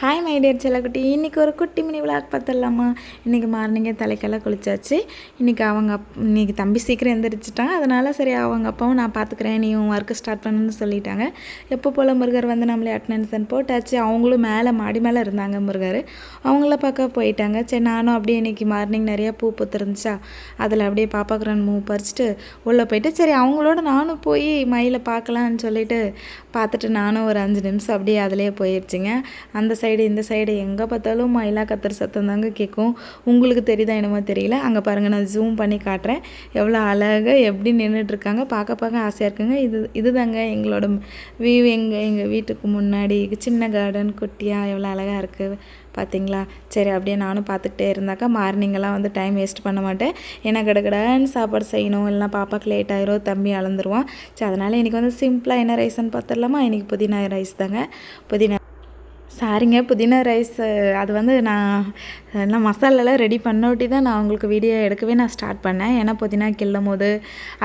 Hi my dear செல்லக்குட்டி. இன்றைக்கி ஒரு குட்டி மினி விளாக் பார்த்துடலாமா? இன்றைக்கி மார்னிங்கே தலைக்கெல்லாம் குளிச்சாச்சு. இன்றைக்கி அவங்க அப் இன்றைக்கி தம்பி சீக்கிரம் எந்திரிச்சிட்டான். அதனால் சரி அவங்க அப்பாவும் நான் பார்த்துக்கிறேன். நீ உன் ஒர்க்கு ஸ்டார்ட் பண்ணுன்னு சொல்லிட்டாங்க. எப்போ போல் முருகர் வந்து நம்மளே அட்டண்டன்ஸ் போட்டாச்சு? அவங்களும் மேலே மாடி மேலே இருந்தாங்க முருகர். அவங்கள பார்க்க போயிட்டாங்க. சரி நானும் அப்படியே இன்றைக்கி மார்னிங் நிறையா பூ பூத்துருந்துச்சா? அதில் அப்படியே பாப்பாக்கு ரெண்டு மூ பறிச்சுட்டு உள்ளே போயிட்டு சரி அவங்களோட நானும் போய் மயிலை பார்க்கலான்னு சொல்லிட்டு பார்த்துட்டு நானும் ஒரு அஞ்சு நிமிஷம் அப்படியே அதிலே போயிடுச்சுங்க அந்த சைடு சைடு இந்த சைடு எங்கே பார்த்தாலும் மயிலா கத்துற சத்தம் தாங்க கேட்கும். உங்களுக்கு தெரியுதா என்னமோ தெரியல. அங்கே பாருங்கள் நான் ஜூம் பண்ணி காட்டுறேன். எவ்வளோ அழகாக எப்படி நின்றுட்டுருக்காங்க பார்க்க பார்க்க ஆசையாக இருக்குங்க. இது இது தாங்க எங்களோட வியூ எங்கள் எங்கள் வீட்டுக்கு முன்னாடி சின்ன கார்டன் குட்டியாக எவ்வளோ அழகாக இருக்குது பார்த்தீங்களா? சரி அப்படியே நானும் பார்த்துக்கிட்டே இருந்தாக்கா மார்னிங்கெல்லாம் வந்து டைம் வேஸ்ட் பண்ண மாட்டேன். ஏன்னா கடகடான்னு சாப்பாடு செய்யணும். இல்லைனா பாப்பாவுக்கு லேட் ஆயிரும். தம்பி அளந்துருவான் சரி அதனால் இன்றைக்கி வந்து சிம்பிளாக என்ன ரைஸ்ன்னு பார்த்துடலாமா? இன்றைக்கி புதினா ரைஸ் தாங்க. புதினா சாரிங்க புதினா ரைஸ் அது வந்து நான் எல்லாம் மசாலாலாம் ரெடி பண்ணோட்டி தான் நான் உங்களுக்கு வீடியோ எடுக்கவே நான் ஸ்டார்ட் பண்ணேன். ஏன்னா புதினா கிள்ளும் போது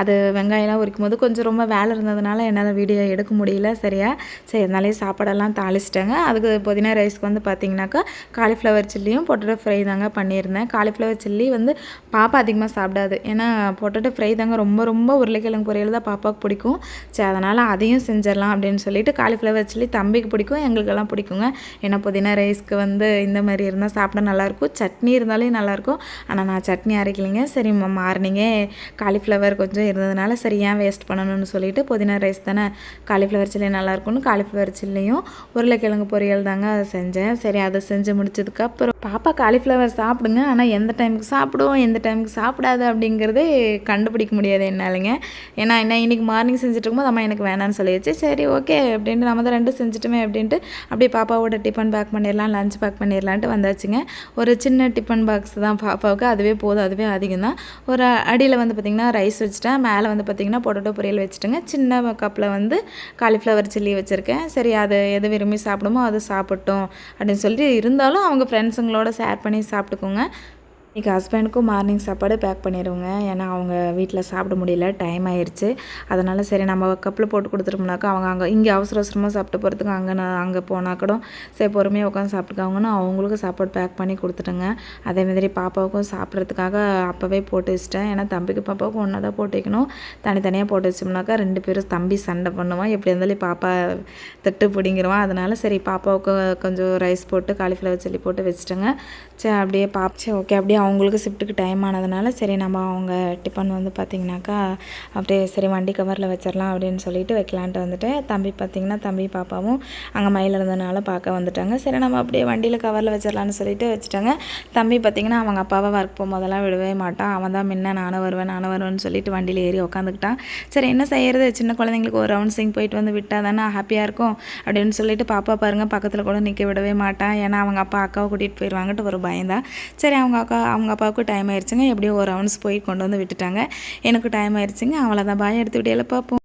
அது வெங்காயம்லாம் உரிக்கும் போது கொஞ்சம் ரொம்ப வேலை இருந்ததுனால என்னால் வீடியோ எடுக்க முடியல சரியா? சரி அதனாலே சாப்பாடெல்லாம் தாளிச்சிட்டேங்க. அதுக்கு புதினா ரைஸ்க்கு வந்து பார்த்திங்கனாக்கா காலிஃப்ளவர் சில்லியும் பொட்டேட்டோ ஃப்ரை தாங்க பண்ணியிருந்தேன். காலிஃப்ளவர் சில்லி வந்து பாப்பா அதிகமாக சாப்பிடாது. ஏன்னா பொட்டேட்டோ ஃப்ரை தாங்க ரொம்ப ரொம்ப உருளைக்கிழங்கு பொரியல் தான் பாப்பாவுக்கு பிடிக்கும். சரி அதனால் அதையும் செஞ்சிடலாம் அப்படின்னு சொல்லிட்டு காலிஃப்ளவர் சில்லி தம்பிக்கு பிடிக்கும் எங்களுக்கெல்லாம் பிடிக்குங்க. ஏன்னா புதினா ரைஸ்க்கு வந்து இந்த மாதிரி இருந்தால் சாப்பிட நல்லாயிருக்கும். சட்னி இருந்தாலே நல்லாயிருக்கும். ஆனால் நான் சட்னி அரைக்கலைங்க. சரி மார்னிங்கே காலிஃப்ளவர் கொஞ்சம் இருந்ததுனால சரி ஏன் வேஸ்ட் பண்ணணும்னு சொல்லிட்டு புதினா ரைஸ் தானே காலிஃப்ளவர் சில்லி நல்லாயிருக்கும்னு காலிஃப்ளவர் சில்லியும் உருளைக்கிழங்கு பொரியல் தாங்க அதை செஞ்சேன். சரி அதை செஞ்சு முடிச்சதுக்கப்புறம் பாப்பா காலிஃப்ளவர் சாப்பிடுங்க. ஆனால் எந்த டைமுக்கு சாப்பிடுவோம் எந்த டைமுக்கு சாப்பிடாது அப்படிங்கிறது கண்டுபிடிக்க முடியாது என்னாலுங்க. ஏன்னா என்ன இன்றைக்கி மார்னிங் செஞ்சுட்டு இருக்கும்போது அம்மா எனக்கு வேணான்னு சொல்லிடுச்சு சரி ஓகே அப்படின்ட்டு நம்ம தான் ரெண்டும் செஞ்சுட்டுமே அப்படின்ட்டு அப்படியே பாப்பாவோட ஒரு டிஃபன் பேக் பண்ணிடலாம் லஞ்ச் பேக் பண்ணிடலான்ட்டு வந்தாச்சுங்க. ஒரு சின்ன டிஃபன் பாக்ஸ் தான் பாப்பாவுக்கு. அதுவே போதும் அதுவே அதிகம் தான் ஒரு அடியில் வந்து பார்த்திங்கன்னா ரைஸ் வச்சுட்டேன். மேலே வந்து பார்த்திங்கன்னா பொட்டோட்டோ பொரியல் வச்சுட்டுங்க. சின்ன கப்பில் வந்து காலிஃப்ளவர் சில்லி வச்சுருக்கேன். சரி அது எது விரும்பி சாப்பிடுமோ அது சாப்பிட்டோம் அப்படின்னு சொல்லிட்டு இருந்தாலும் அவங்க ஃப்ரெண்ட்ஸுங்களோட ஷேர் பண்ணி சாப்பிட்டுக்கோங்க. இன்றைக்கி ஹஸ்பண்டுக்கும் மார்னிங் சாப்பாடு பேக் பண்ணிடுவோங்க ஏன்னா அவங்க வீட்டில் சாப்பிட முடியல டைம் ஆயிடுச்சு அதனால் சரி நம்ம கப்பில் போட்டு கொடுத்துட்டோம்னாக்கா அவங்க அங்கே இங்கே அவசர அவசரமாக சாப்பிட்டு போகிறதுக்கு அங்கே நான் அங்கே போனால் கூட சரி பொறுமையாக உட்காந்து சாப்பிட்டுக்காங்கன்னு அவங்களுக்கும் சாப்பாடு பேக் பண்ணி கொடுத்துட்டேங்க. அதேமாதிரி பாப்பாவுக்கும் சாப்பிட்றதுக்காக அப்போவே போட்டு வச்சிட்டேன். ஏன்னா தம்பிக்கு பாப்பாவுக்கும் ஒன்றா தான் போட்டு வைக்கணும். தனித்தனியாக போட்டு வச்சோம்னாக்கா ரெண்டு பேரும் தம்பி சண்டை பண்ணுவான். எப்படி இருந்தாலும் பாப்பா தட்டு பிடிங்கிருவான். அதனால் சரி பாப்பாவுக்கு கொஞ்சம் ரைஸ் போட்டு காலிஃப்ளவர் சில்லி போட்டு வச்சுட்டேங்க. சரி அப்படியே பாப்பா ஓகே அப்படியே அவங்களுக்கு ஷிஃப்ட்டுக்கு டைம் ஆனதுனால சரி நம்ம அவங்க டிஃபன் வந்து பார்த்திங்கனாக்கா அப்படியே சரி வண்டி கவரில் வச்சிடலாம் அப்படின்னு சொல்லிட்டு வைக்கலான்ட்டு வந்துட்டு தம்பி பார்த்திங்கன்னா தம்பி பாப்பாவும் அங்கே மயில் இருந்ததுனால பார்க்க வந்துட்டாங்க. சரி நம்ம அப்படியே வண்டியில் கவரில் வச்சிடலான்னு சொல்லிட்டு வச்சுட்டாங்க. தம்பி பார்த்திங்கன்னா அவங்க அப்பாவை ஒர்க் போகும்போதெல்லாம் விடவே மாட்டான். அவன் தான் முன்ன நானும் வருவேன் நானும் வருவேன்னு சொல்லிட்டு வண்டியில் ஏறி உட்காந்துக்கிட்டான் சரி என்ன செய்யறது? சின்ன குழந்தைங்களுக்கு ஒரு ரவுண்ட்ஸிங் போயிட்டு வந்து விட்டால் தானே ஹாப்பியாக இருக்கும் அப்படின்னு சொல்லிட்டு பாப்பா பாருங்கள் பக்கத்தில் கூட நிற்க விடவே மாட்டான். ஏன்னா அவங்க அப்பா அக்காவை கூட்டிகிட்டு போயிடுவாங்கட்டு ஒரு பயந்தான் சரி அவங்க அக்கா அவங்க அப்பாவுக்கும் டைம் ஆயிடுச்சுங்க எப்படியோ ஒரு ரவுண்ட்ஸ் போய் கொண்டு வந்து விட்டுட்டாங்க. எனக்கு டைம் ஆயிடுச்சுங்க அவ்வளோதான் பாய் எடுத்து விடையில பார்ப்போம்